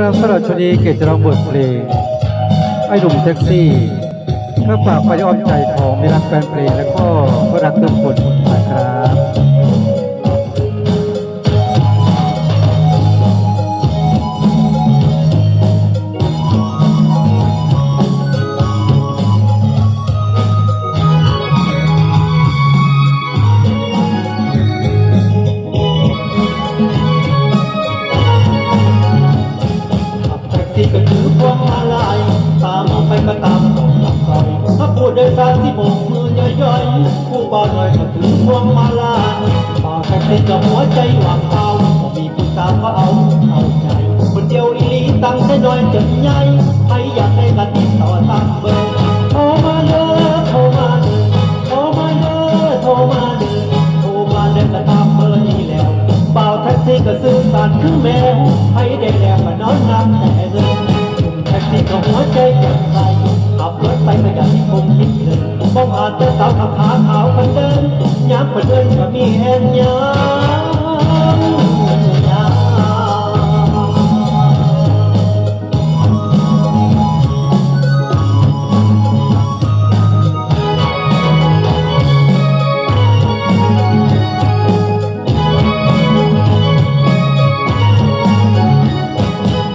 ครับสำหรับชนีเกตจร้องบทเพลงไอ้หนุ่มแท็กซี่ก็ฝากไปอ้อมใจของมิรักแฟนเพลงและก็รักทุกคนนะครับ บแท็กซี่ก็ถือพวงมาลัยตามองไปก็ตามตรงหลักซอยถ้าพูดโดยสารที่โบกมือย่อยๆผู้บ่าวน้อยก็ถือพวงมาลัยบ่าวแท็กซี่ก็หัวใจหวังเอาพอมีผู้สาวก็เอาเอาใจ คนเดียวอีลีตั้งใจน้อยจนใหญ่ใครอยากได้ก็ติดต่อตามเบอร์โทรมาเด้อโทรมาเด้อโทรมาเด้อโทรมาเด้อโทรมาเด้อก็ตามเบอร์นี้แล้วเป่าแท็กซี่ก็ซื้อสารคือแมวให้ได้แล้วก็นอนนับแต่เงิน แท็กซี่หัวใจจังใสขับรถไปไม่อยากที่คงคิดเลยบ้องอาจจะสาวขับขาขาวคนเดินยามคนเดินก็มีแหงยามยาม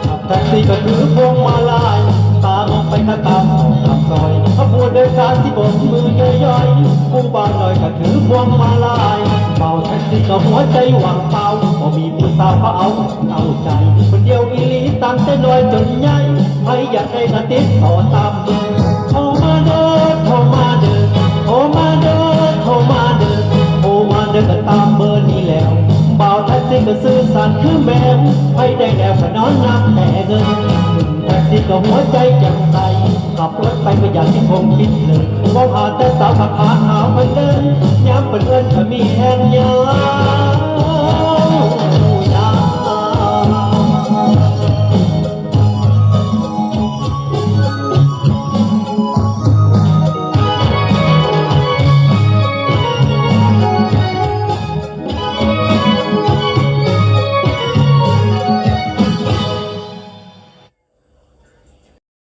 ขับแท็กซี่ก็ถือพวง ตามออกตาซอยขบวนโดยสารที่บกมือย่อยๆผู้บ่าน้อยก็ถือพวงมาลัยเป่าแท็กซี่ก็หัวใจหวังเป่าพอมีผู้สาวเขาเอาเอาใจ คนเดียวอีลีตั้งแต่น้อยจนใหญ่ใครอยากได้ก็ติดต่อตามเบอร์โทรมาเด้อโทรมาเด้อโทรมาเด้อโทรมาเด้อโทรมาเด้อก็ตามเบอร์ ให้ก็ซื่อสัตย์คือแมวไปได้แล้วก็นอนรับแต่เงินแท็กซี่ก็หัวใจจังใสขับรถไปก็อย่างที่ผมคิดเลยมองหาแต่สาวขับขาขาวมันเดินย้ำเป็นเอินก็มีแหงยา